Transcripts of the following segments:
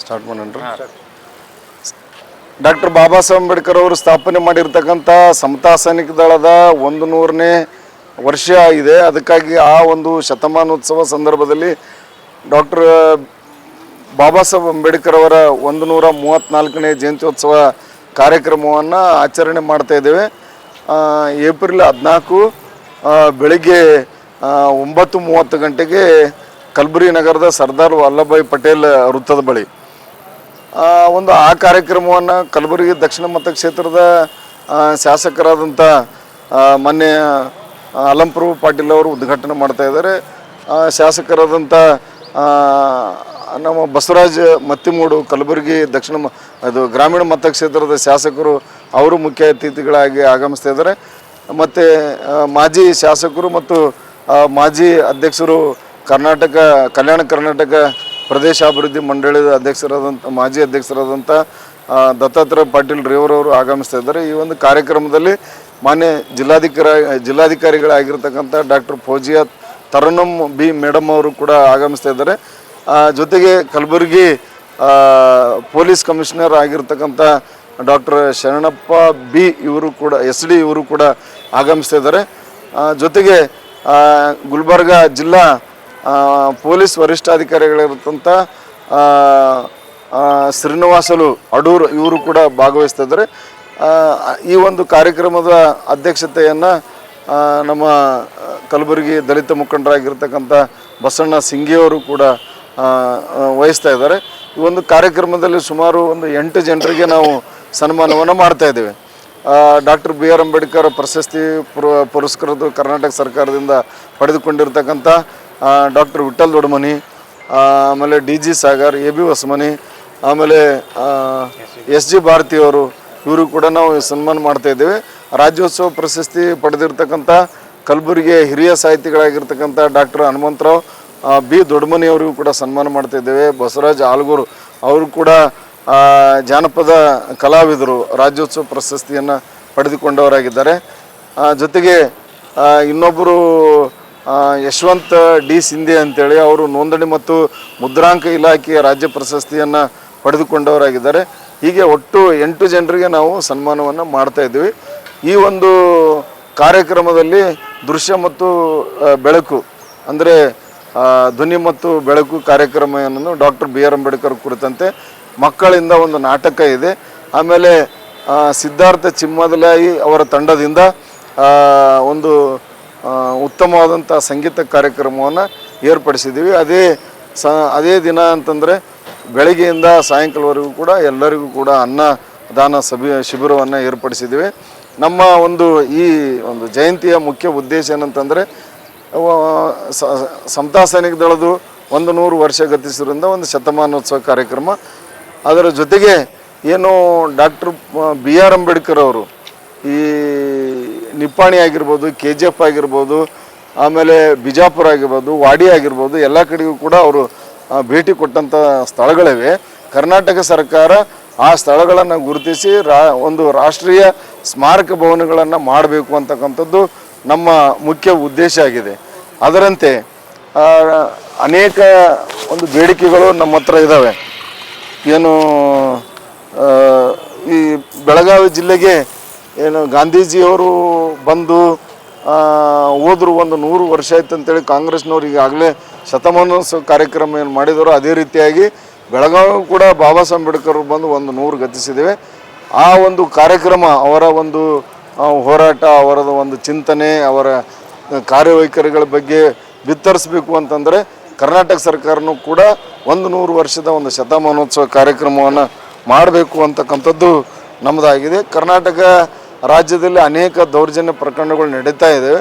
Start ಮಾಡೋಣ. Doctor Baba Saheb Ambedkar ಅವರು ಸ್ಥಾಪನೆ ಮಾಡಿರ್ತಕ್ಕಂಥ ಸಮತಾ ಸೈನಿಕ ದಳದ ಒಂದು ನೂರನೇ ವರ್ಷ ಇದೆ ಅದಕ್ಕಾಗಿ ಆ ಒಂದು ಶತಮಾನೋತ್ಸವ ಸಂದರ್ಭದಲ್ಲಿ ಡಾಕ್ಟರ್ ಬಾಬಾ ಸಾಹೇಬ್ ಅಂಬೇಡ್ಕರ್ ಅವರ ಒಂದು ನೂರ ಮೂವತ್ತ್ನಾಲ್ಕನೇ ಜಯಂತ್ಯೋತ್ಸವ ಕಾರ್ಯಕ್ರಮವನ್ನು ಆಚರಣೆ ಮಾಡ್ತಾ ಇದ್ದೇವೆ. ಏಪ್ರಿಲ್ ಹದಿನಾಲ್ಕು ಬೆಳಿಗ್ಗೆ ಒಂಬತ್ತು ಮೂವತ್ತು ಗಂಟೆಗೆ ಕಲಬುರಗಿ ನಗರದ ಸರ್ದಾರ್ ವಲ್ಲಭಾಯಿ ಪಟೇಲ್ ವೃತ್ತದ ಬಳಿ. ಒಂದು ಆ ಕಾರ್ಯಕ್ರಮವನ್ನು ಕಲಬುರಗಿ ದಕ್ಷಿಣ ಮತಕ್ಷೇತ್ರದ ಶಾಸಕರಾದಂಥ ಮೊನ್ನೆ ಆ, ಅಲಂಪ್ರಭು ಪಾಟೀಲ್ ಅವರು ಉದ್ಘಾಟನೆ ಮಾಡ್ತಾ ಇದ್ದಾರೆ. ಶಾಸಕರಾದಂಥ ನಮ್ಮ ಬಸವರಾಜ್ ಮತ್ತಿಮೂಡು ಕಲಬುರಗಿ ದಕ್ಷಿಣ ಅದು ಗ್ರಾಮೀಣ ಮತಕ್ಷೇತ್ರದ ಶಾಸಕರು ಅವರು ಮುಖ್ಯ ಅತಿಥಿಗಳಾಗಿ ಆಗಮಿಸ್ತಾ ಇದ್ದಾರೆ. ಮತ್ತು ಮಾಜಿ ಶಾಸಕರು ಮತ್ತು ಮಾಜಿ ಅಧ್ಯಕ್ಷರು ಕರ್ನಾಟಕ, ಕಲ್ಯಾಣ ಕರ್ನಾಟಕ ಪ್ರದೇಶಾಭಿವೃದ್ಧಿ ಮಂಡಳಿಯ ಅಧ್ಯಕ್ಷರಾದಂಥ ಮಾಜಿ ಅಧ್ಯಕ್ಷರಾದಂಥ ದತ್ತಾತ್ರೇಯ ಪಾಟೀಲ್ ರೇವರವರು ಆಗಮಿಸ್ತಾ ಇದ್ದಾರೆ. ಈ ಒಂದು ಕಾರ್ಯಕ್ರಮದಲ್ಲಿ ಮಾನ್ಯ ಜಿಲ್ಲಾಧಿಕಾರಿ, ಜಿಲ್ಲಾಧಿಕಾರಿಗಳಾಗಿರ್ತಕ್ಕಂಥ doctor Fouzia Tarannum B madam ಅವರು ಕೂಡ ಆಗಮಿಸ್ತಾ ಇದ್ದಾರೆ. ಜೊತೆಗೆ ಕಲಬುರಗಿ ಪೊಲೀಸ್ ಕಮಿಷನರ್ ಆಗಿರ್ತಕ್ಕಂಥ ಡಾಕ್ಟರ್ ಶರಣಪ್ಪ ಬಿ ಇವರು ಕೂಡ, ಎಸ್ ಇವರು ಕೂಡ ಆಗಮಿಸ್ತಾ ಇದ್ದಾರೆ. ಜೊತೆಗೆ ಗುಲ್ಬರ್ಗ ಜಿಲ್ಲಾ ಪೊಲೀಸ್ ವರಿಷ್ಠಾಧಿಕಾರಿಗಳಿರ್ತಂಥ ಶ್ರೀನಿವಾಸಲು ಅಡೂರು ಇವರು ಕೂಡ ಭಾಗವಹಿಸ್ತಾ ಇದ್ದಾರೆ ಈ ಒಂದು ಕಾರ್ಯಕ್ರಮದ ಅಧ್ಯಕ್ಷತೆಯನ್ನು ನಮ್ಮ ಕಲಬುರಗಿ ದಲಿತ ಮುಖಂಡರಾಗಿರ್ತಕ್ಕಂಥ ಬಸಣ್ಣ ಸಿಂಗಿಯವರು ಕೂಡ ವಹಿಸ್ತಾ ಇದ್ದಾರೆ. ಈ ಒಂದು ಕಾರ್ಯಕ್ರಮದಲ್ಲಿ ಸುಮಾರು ಒಂದು ಎಂಟು ಜನರಿಗೆ ನಾವು ಸನ್ಮಾನವನ್ನು ಮಾಡ್ತಾ ಇದ್ದೇವೆ. ಡಾಕ್ಟರ್ ಬಿ ಆರ್ ಅಂಬೇಡ್ಕರ್ ಪ್ರಶಸ್ತಿ ಪುರ, ಪುರಸ್ಕೃತ ಕರ್ನಾಟಕ ಸರ್ಕಾರದಿಂದ ಪಡೆದುಕೊಂಡಿರ್ತಕ್ಕಂಥ ಡಾಕ್ಟರ್ ವಿಠಲ್ ದೊಡ್ಡಮನಿ ಆಮೇಲೆ D G Sagar, A B Hosamani, ಆಮೇಲೆ ಎಸ್ ಜಿ ಭಾರತಿಯವರು ಇವರು ಕೂಡ ನಾವು ಸನ್ಮಾನ ಮಾಡ್ತಾ ಇದ್ದೇವೆ. ರಾಜ್ಯೋತ್ಸವ ಪ್ರಶಸ್ತಿ ಪಡೆದಿರ್ತಕ್ಕಂಥ ಕಲಬುರಗಿಯ ಹಿರಿಯ ಸಾಹಿತಿಗಳಾಗಿರ್ತಕ್ಕಂಥ ಡಾಕ್ಟರ್ ಹನುಮಂತರಾವ್ ಬಿ ದೊಡ್ಮನಿ ಅವರಿಗೂ ಕೂಡ ಸನ್ಮಾನ ಮಾಡ್ತಾ ಇದ್ದೇವೆ. ಬಸವರಾಜ್ ಆಲ್ಗೂರು ಅವರು ಕೂಡ ಜಾನಪದ ಕಲಾವಿದರು ರಾಜ್ಯೋತ್ಸವ ಪ್ರಶಸ್ತಿಯನ್ನು ಪಡೆದುಕೊಂಡವರಾಗಿದ್ದಾರೆ. ಜೊತೆಗೆ ಇನ್ನೊಬ್ಬರು ಯಶವಂತ್ ಡಿ ಸಿಂಧೆ ಅಂತೇಳಿ ಅವರು ನೋಂದಣಿ ಮತ್ತು ಮುದ್ರಾಂಕ ಇಲಾಖೆಯ ರಾಜ್ಯ ಪ್ರಶಸ್ತಿಯನ್ನು ಪಡೆದುಕೊಂಡವರಾಗಿದ್ದಾರೆ. ಹೀಗೆ ಒಟ್ಟು ಎಂಟು ಜನರಿಗೆ ನಾವು ಸನ್ಮಾನವನ್ನು ಮಾಡ್ತಾ ಇದ್ದೀವಿ. ಈ ಒಂದು ಕಾರ್ಯಕ್ರಮದಲ್ಲಿ ದೃಶ್ಯ ಮತ್ತು ಬೆಳಕು, ಅಂದರೆ ಧ್ವನಿ ಮತ್ತು ಬೆಳಕು ಕಾರ್ಯಕ್ರಮವನ್ನು ಡಾಕ್ಟರ್ ಬಿ ಆರ್ ಅಂಬೇಡ್ಕರ್ ಕುರಿತಂತೆ ಮಕ್ಕಳಿಂದ ಒಂದು ನಾಟಕ ಇದೆ. ಆಮೇಲೆ ಸಿದ್ಧಾರ್ಥ ಚಿಮ್ಮದಲಾಯಿ ಅವರ ತಂಡದಿಂದ ಒಂದು ಉತ್ತಮವಾದಂಥ ಸಂಗೀತ ಕಾರ್ಯಕ್ರಮವನ್ನು ಏರ್ಪಡಿಸಿದ್ದೀವಿ. ಅದೇ ಸ, ಅದೇ ದಿನ ಅಂತಂದರೆ ಬೆಳಗ್ಗೆಯಿಂದ ಸಾಯಂಕಾಲವರೆಗೂ ಕೂಡ ಎಲ್ಲರಿಗೂ ಕೂಡ ಅನ್ನದಾನ ಸಭಿ, ಶಿಬಿರವನ್ನು ಏರ್ಪಡಿಸಿದ್ದೀವಿ. ನಮ್ಮ ಒಂದು ಈ ಒಂದು ಜಯಂತಿಯ ಮುಖ್ಯ ಉದ್ದೇಶ ಏನಂತಂದರೆ ಸಮತಾ ಸೈನಿಕ ದಳದು ಒಂದು ನೂರು ವರ್ಷ ಗತಿಸಿದ್ರಿಂದ ಒಂದು ಶತಮಾನೋತ್ಸವ ಕಾರ್ಯಕ್ರಮ. ಅದರ ಜೊತೆಗೆ ಏನು ಡಾಕ್ಟರ್, ಬಿ ಆರ್ ಅಂಬೇಡ್ಕರ್ ಅವರು ಈ ನಿಪ್ಪಾಣಿ ಆಗಿರ್ಬೋದು, ಕೆ ಜಿ ಎಫ್ ಆಗಿರ್ಬೋದು, ಆಮೇಲೆ ಬಿಜಾಪುರ ಆಗಿರ್ಬೋದು, ವಾಡಿ ಆಗಿರ್ಬೋದು, ಎಲ್ಲ ಕಡೆಗೂ ಕೂಡ ಅವರು ಭೇಟಿ ಕೊಟ್ಟಂಥ ಸ್ಥಳಗಳಿವೆ. ಕರ್ನಾಟಕ ಸರ್ಕಾರ ಆ ಸ್ಥಳಗಳನ್ನು ಗುರುತಿಸಿ ರಾ, ಒಂದು ರಾಷ್ಟ್ರೀಯ ಸ್ಮಾರಕ ಭವನಗಳನ್ನು ಮಾಡಬೇಕು ಅಂತಕ್ಕಂಥದ್ದು ನಮ್ಮ ಮುಖ್ಯ ಉದ್ದೇಶ ಆಗಿದೆ. ಅದರಂತೆ ಅನೇಕ ಒಂದು ಬೇಡಿಕೆಗಳು ನಮ್ಮ ಹತ್ರ ಇದ್ದಾವೆ ಏನು ಈ ಬೆಳಗಾವಿ ಜಿಲ್ಲೆಗೆ ಏನು ಗಾಂಧೀಜಿಯವರು ಬಂದು ಹೋದ್ರು ಒಂದು ನೂರು ವರ್ಷ ಆಯ್ತು ಅಂತೇಳಿ ಕಾಂಗ್ರೆಸ್ನವ್ರು ಈಗಾಗಲೇ ಶತಮಾನೋತ್ಸವ ಕಾರ್ಯಕ್ರಮ ಏನು ಮಾಡಿದರೋ ಅದೇ ರೀತಿಯಾಗಿ ಬೆಳಗಾವಿ ಕೂಡ ಬಾಬಾ ಸಾಹೇಬ್ ಅಂಬೇಡ್ಕರ್ ಬಂದು ಒಂದು ನೂರು ಗತಿಸಿದ್ದೇವೆ. ಆ ಒಂದು ಕಾರ್ಯಕ್ರಮ, ಅವರ ಒಂದು ಹೋರಾಟ, ಅವರದ ಒಂದು ಚಿಂತನೆ, ಅವರ ಕಾರ್ಯವೈಖರಿಗಳ ಬಗ್ಗೆ ಬಿತ್ತರಿಸಬೇಕು ಅಂತಂದರೆ ಕರ್ನಾಟಕ ಸರ್ಕಾರನೂ ಕೂಡ ಒಂದು ನೂರು ವರ್ಷದ ಒಂದು ಶತಮಾನೋತ್ಸವ ಕಾರ್ಯಕ್ರಮವನ್ನು ಮಾಡಬೇಕು ಅಂತಕ್ಕಂಥದ್ದು ನಮ್ಮದಾಗಿದೆ. ಕರ್ನಾಟಕ ರಾಜ್ಯದಲ್ಲಿ ಅನೇಕ ದೌರ್ಜನ್ಯ ಪ್ರಕರಣಗಳು ನಡೀತಾ ಇದ್ದಾವೆ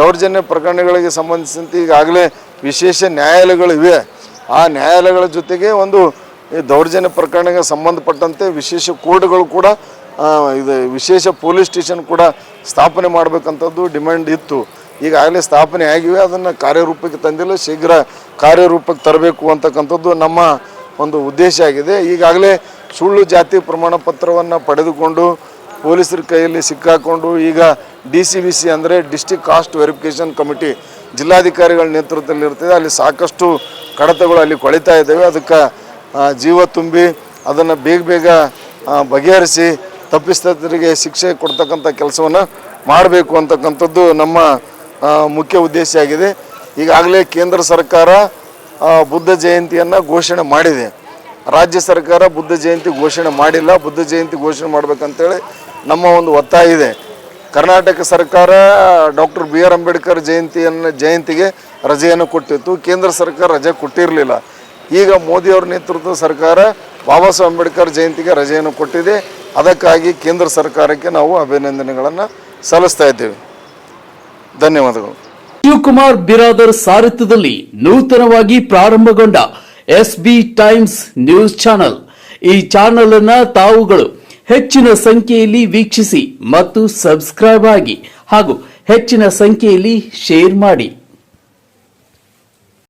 ದೌರ್ಜನ್ಯ ಪ್ರಕರಣಗಳಿಗೆ ಸಂಬಂಧಿಸಿದಂತೆ ಈಗಾಗಲೇ ವಿಶೇಷ ನ್ಯಾಯಾಲಯಗಳಿವೆ. ಆ ನ್ಯಾಯಾಲಯಗಳ ಜೊತೆಗೆ ಒಂದು ಈ ದೌರ್ಜನ್ಯ ಪ್ರಕರಣಕ್ಕೆ ಸಂಬಂಧಪಟ್ಟಂತೆ ವಿಶೇಷ ಕೋರ್ಟ್ಗಳು ಕೂಡ ಇದು ವಿಶೇಷ ಪೊಲೀಸ್ ಸ್ಟೇಷನ್ ಕೂಡ ಸ್ಥಾಪನೆ ಮಾಡಬೇಕಂಥದ್ದು ಡಿಮ್ಯಾಂಡ್ ಇತ್ತು. ಈಗಾಗಲೇ ಸ್ಥಾಪನೆ ಆಗಿವೆ. ಅದನ್ನು ಕಾರ್ಯರೂಪಕ್ಕೆ ತಂದಿಲ್ಲ. ಶೀಘ್ರ ಕಾರ್ಯರೂಪಕ್ಕೆ ತರಬೇಕು ಅಂತಕ್ಕಂಥದ್ದು ನಮ್ಮ ಒಂದು ಉದ್ದೇಶ ಆಗಿದೆ. ಈಗಾಗಲೇ ಸುಳ್ಳು ಜಾತಿ ಪ್ರಮಾಣ ಪತ್ರವನ್ನು ಪಡೆದುಕೊಂಡು ಪೊಲೀಸರ ಕೈಯಲ್ಲಿ ಸಿಕ್ಕಾಕೊಂಡು ಈಗ ಡಿ ಸಿ ಬಿ ಸಿ ಅಂದರೆ ಡಿಸ್ಟಿಕ್ ಕಾಸ್ಟ್ ವೆರಿಫಿಕೇಷನ್ ಕಮಿಟಿ ಜಿಲ್ಲಾಧಿಕಾರಿಗಳ ನೇತೃತ್ವದಲ್ಲಿ ಇರ್ತದೆ ಅಲ್ಲಿ ಸಾಕಷ್ಟು ಕಡತಗಳು ಅಲ್ಲಿ ಕೊಳಿತಾ ಇದ್ದಾವೆ. ಅದಕ್ಕೆ ಜೀವ ತುಂಬಿ ಅದನ್ನು ಬೇಗ ಬೇಗ ಬಗೆಹರಿಸಿ ತಪ್ಪಿಸ್ತರಿಗೆ ಶಿಕ್ಷೆ ಕೊಡ್ತಕ್ಕಂಥ ಕೆಲಸವನ್ನು ಮಾಡಬೇಕು ಅಂತಕ್ಕಂಥದ್ದು ನಮ್ಮ ಮುಖ್ಯ ಉದ್ದೇಶ ಆಗಿದೆ. ಈಗಾಗಲೇ ಕೇಂದ್ರ ಸರ್ಕಾರ ಬುದ್ಧ ಜಯಂತಿಯನ್ನು ಘೋಷಣೆ ಮಾಡಿದೆ. ರಾಜ್ಯ ಸರ್ಕಾರ ಬುದ್ಧ ಜಯಂತಿ ಘೋಷಣೆ ಮಾಡಿಲ್ಲ. ಬುದ್ಧ ಜಯಂತಿ ಘೋಷಣೆ ಮಾಡಬೇಕಂತೇಳಿ ನಮ್ಮ ಒಂದು ಒತ್ತಾಯ ಇದೆ. ಕರ್ನಾಟಕ ಸರ್ಕಾರ ಡಾಕ್ಟರ್ ಬಿ ಆರ್ ಅಂಬೇಡ್ಕರ್ ಜಯಂತಿಯನ್ನು, ಜಯಂತಿಗೆ ರಜೆಯನ್ನು ಕೊಟ್ಟಿತ್ತು. ಕೇಂದ್ರ ಸರ್ಕಾರ ರಜೆ ಕೊಟ್ಟಿರಲಿಲ್ಲ. ಈಗ ಮೋದಿಯವರ ನೇತೃತ್ವದ ಸರ್ಕಾರ ಬಾಬಾ ಸಾಹೇಬ್ ಅಂಬೇಡ್ಕರ್ ಜಯಂತಿಗೆ ರಜೆಯನ್ನು ಕೊಟ್ಟಿದೆ. ಅದಕ್ಕಾಗಿ ಕೇಂದ್ರ ಸರ್ಕಾರಕ್ಕೆ ನಾವು ಅಭಿನಂದನೆಗಳನ್ನು ಸಲ್ಲಿಸ್ತಾ ಇದ್ದೇವೆ. ಧನ್ಯವಾದಗಳು. ಶಿವಕುಮಾರ್ ಬಿರಾದರ್ ಸಾರಥ್ಯದಲ್ಲಿ ನೂತನವಾಗಿ ಪ್ರಾರಂಭಗೊಂಡ S B times news channel. ಈ ಚಾನೆಲ್ ಅನ್ನ ತಾವುಗಳು ಹೆಚ್ಚಿನ ಸಂಖ್ಯೆಯಲ್ಲಿ ವೀಕ್ಷಿಸಿ ಮತ್ತು ಸಬ್ಸ್ಕ್ರೈಬ್ ಆಗಿ ಹಾಗೂ ಹೆಚ್ಚಿನ ಸಂಖ್ಯೆಯಲ್ಲಿ ಶೇರ್ ಮಾಡಿ.